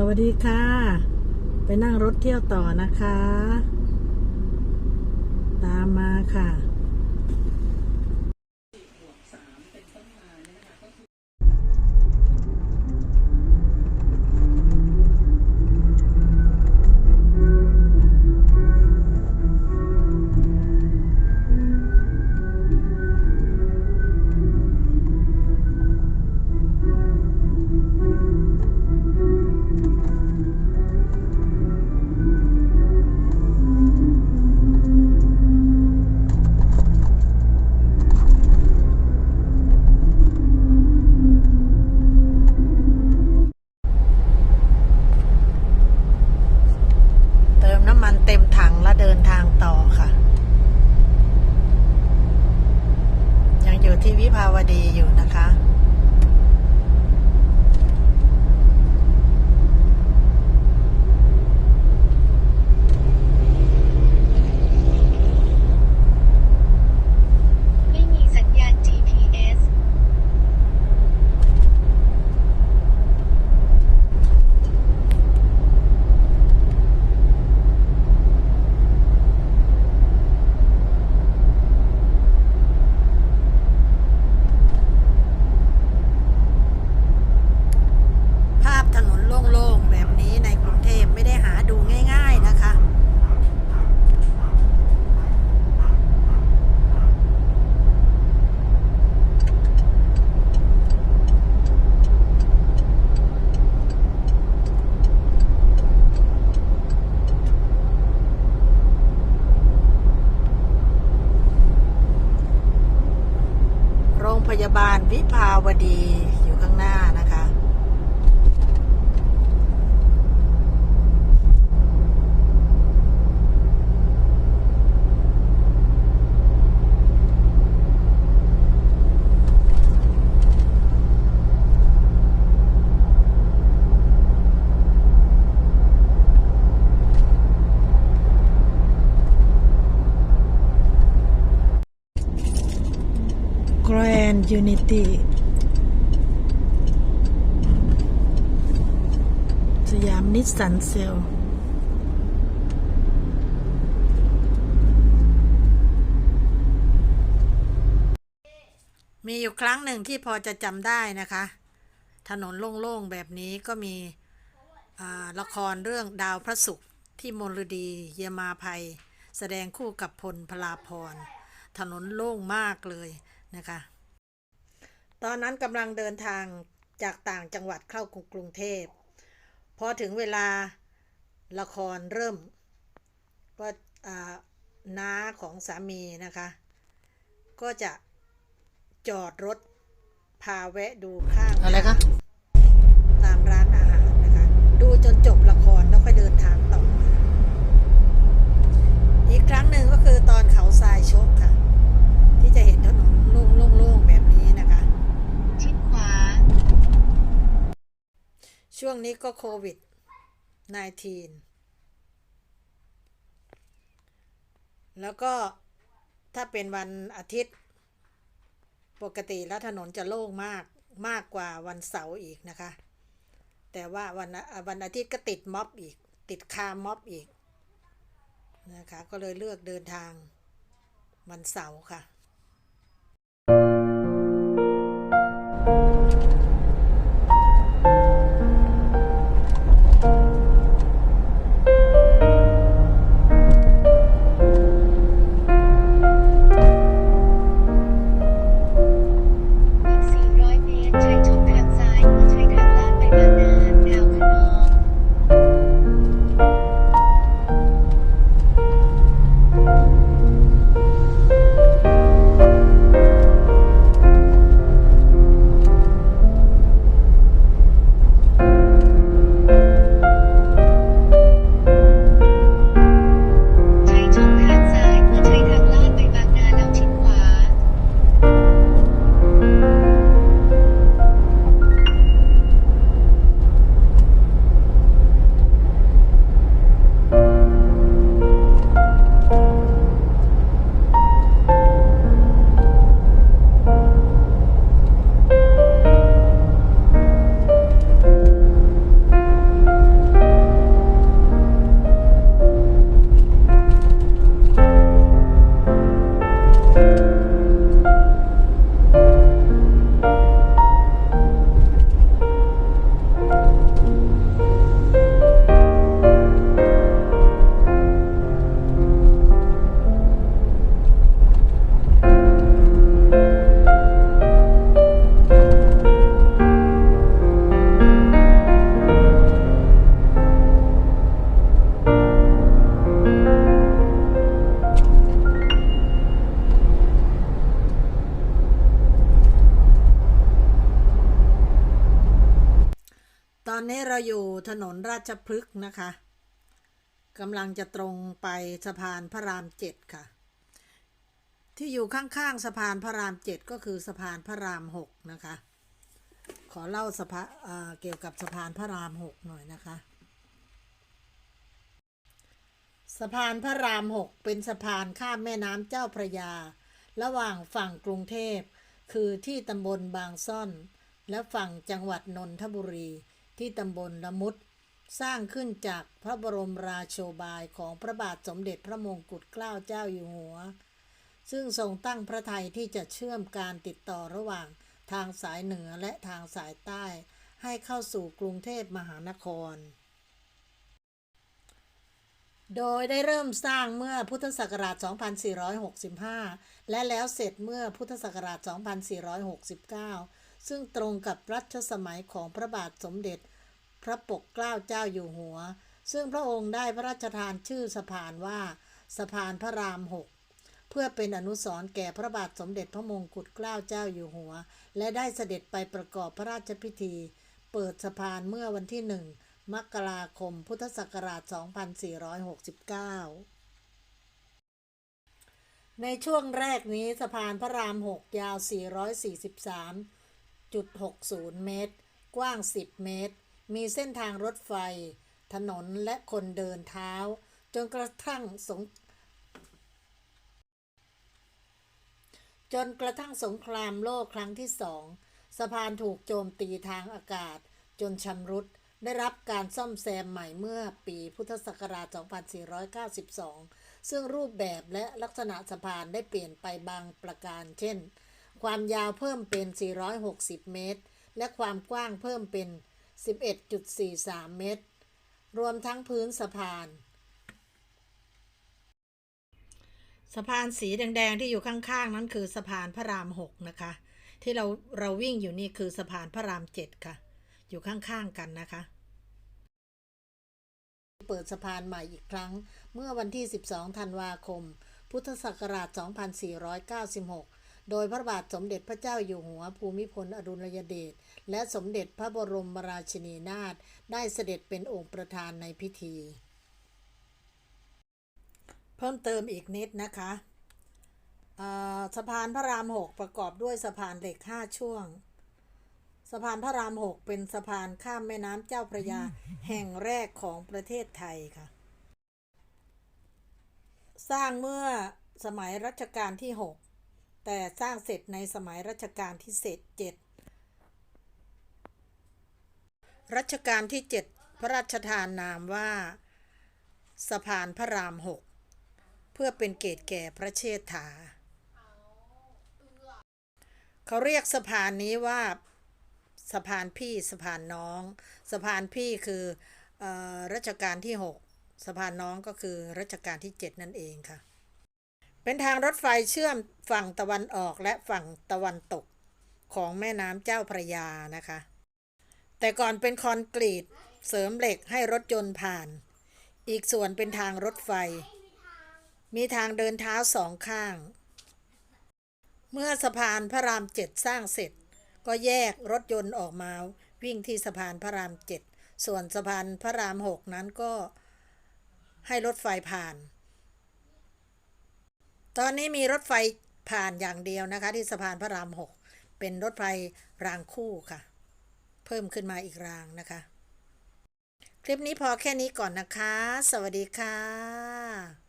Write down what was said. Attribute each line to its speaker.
Speaker 1: สวัสดีค่ะ ไปนั่งรถเที่ยวต่อนะคะ ตามมาค่ะ ยาบาลวิภาวดีอยู่ข้างหน้านะคะ Grand Unity สยามนิสสันเซลมีอยู่ครั้งหนึ่งที่พอจะจำได้นะคะ ถนนโล่งๆ แบบนี้ก็มีละครเรื่องดาวพระศุกร์ที่มลดีเยมาภัย แสดงคู่กับพลพลาพร ถนนโล่งมากเลย นะคะ ตอนนั้นกำลังเดินทางจากต่างจังหวัดเข้ากรุงเทพ พอถึงเวลาละครเริ่ม ก็น้าของสามีนะคะ ก็จะจอดรถพาแวะดูข้าง
Speaker 2: อะไรคะ
Speaker 1: ตามร้านอาหารนะคะ ดูจนจบละครแล้วค่อยเดินทางต่อ อีกครั้งหนึ่งก็คือตอนเขาทรายชกค่ะ ที่จะเห็นถนนโล่งๆแบบนี้นะคะ
Speaker 3: ชิดขวา
Speaker 1: ช่วงนี้ก็โควิด -19 แล้วก็ถ้าเป็นวันอาทิตย์ ปกติแล้วถนนจะโล่งมากมากกว่าวันเสาร์อีกนะคะ แต่ว่าวันวันอาทิตย์ก็ติดม็อบอีก ติดคาม็อบอีกนะคะ ก็เลยเลือกเดินทางวันเสาร์ค่ะ อนนี้เราอยู่ถนนราชพฤกษ์นะคะกำลังจะตรงไปสะพานพระรามเจ็ดค่ะ ที่อยู่ข้างๆสะพานพระรามเจ็ดก็คือสะพานพระรามหกนะคะ ขอเล่าสะพะเเกี่ยวกับสะพานพระรามหกหน่อยนะคะสะพานพระรามหกเป็นสะพานข้ามแม่น้ำเจ้าพระยา ระหว่างฝั่งกรุงเทพ คือที่ตำบลบางซ่อน และฝั่งจังหวัดนนทบุรี ที่ตำบลละมุด สร้างขึ้นจากพระบรมราโชบายของพระบาทสมเด็จพระมงกุฎเกล้าเจ้าอยู่หัว ซึ่งทรงตั้งพระไทยที่จะเชื่อมการติดต่อระหว่างทางสายเหนือและทางสายใต้ ให้เข้าสู่กรุงเทพมหานคร โดยได้เริ่มสร้างเมื่อพุทธศักราช 2465 และแล้วเสร็จเมื่อพุทธศักราช 2469 ซึ่งตรงกับรัชสมัยของพระบาทสมเด็จ ระปกเกล้าเจ้าอยู่หัว ซึ่งพระองค์ได้พระราชทานชื่อสะพานว่า สะพานพระรามหกเพื่อเป็นอนุสรณ์แก่พระบาทสมเด็จพระมงกุฎเกล้าเจ้าอยู่หัว และได้เสด็จไปประกอบพระราชพิธี เปิดสะพานเมื่อวันที่หนึ่งมกราคมพุทธศักราช 2469 ในช่วงแรกนี้สะพานพระราม 6 ยาว 443.60 เมตร กว้าง 10 เมตร มีเส้นทางรถไฟ ถนนและคนเดินเท้า จนกระทั่งสงจนกระทั่งสงครามโลกครั้งที่สองสะพานถูกโจมตีทางอากาศ จนชำรุด ได้รับการซ่อมแซมใหม่เมื่อปีพุทธศักราช 2492 ซึ่งรูปแบบและลักษณะสะพานได้เปลี่ยนไปบางประการ เช่น ความยาวเพิ่มเป็น 460 เมตร และความกว้างเพิ่มเป็น 11.43 เมตร รวมทั้งพื้นสะพาน สะพานสีแดงๆที่อยู่ข้างๆ นั้นคือสะพานพระรามหกนะคะ ที่เราเราวิ่งอยู่นี่คือสะพานพระรามเจ็ดค่ะ อยู่ข้างๆ กันนะคะ เปิดสะพานใหม่อีกครั้ง เมื่อวันที่ 12 ธันวาคม พุทธศักราช 2496 โดยพระบาทสมเด็จพระเจ้าอยู่หัวภูมิพลอดุลยเดชและสมเด็จพระบรมราชินีนาถได้เสด็จเป็นองค์ประธานในพิธี เพิ่มเติมอีกนิดนะคะสะพานพระรามหกประกอบด้วยสะพานเหล็กห้าช่วงสะพานพระรามหกเป็นสะพานข้ามแม่น้ำเจ้าพระยาแห่งแรกของประเทศไทยค่ะ สร้างเมื่อสมัยรัชกาลที่6 แต่สร้างเสร็จในสมัยรัชกาลที่เจ็ดเจ็ดรัชกาลที่7พระราชทานนามว่าสะพานพระรามหกเพื่อเป็นเกียรติแก่พระเชษฐา เขาเรียกสะพานนี้ว่าสะพานพี่สะพานน้องสะพานพี่คือเออรัชกาลที่ 6สะพานน้องก็คือรัชกาลที่ 7 นั่นเองค่ะ เป็นทางรถไฟเชื่อมฝั่งตะวันออกและฝั่งตะวันตกของแม่น้ำเจ้าพระยานะคะ แต่ก่อนเป็นคอนกรีตเสริมเหล็กให้รถยนต์ผ่าน อีกส่วนเป็นทางรถไฟ มีทางเดินเท้าสองข้าง เมื่อสะพานพระรามเจ็ดสร้างเสร็จ ก็แยกรถยนต์ออกมาวิ่งที่สะพานพระรามเจ็ดส่วนสะพานพระรามหกนั้นก็ให้รถไฟผ่าน ตอนนี้มีรถไฟผ่านอย่างเดียวนะคะ ที่สะพานพระรามหกเป็นรถไฟรางคู่ค่ะ เพิ่มขึ้นมาอีกรางนะคะ คลิปนี้พอแค่นี้ก่อนนะคะ สวัสดีค่ะ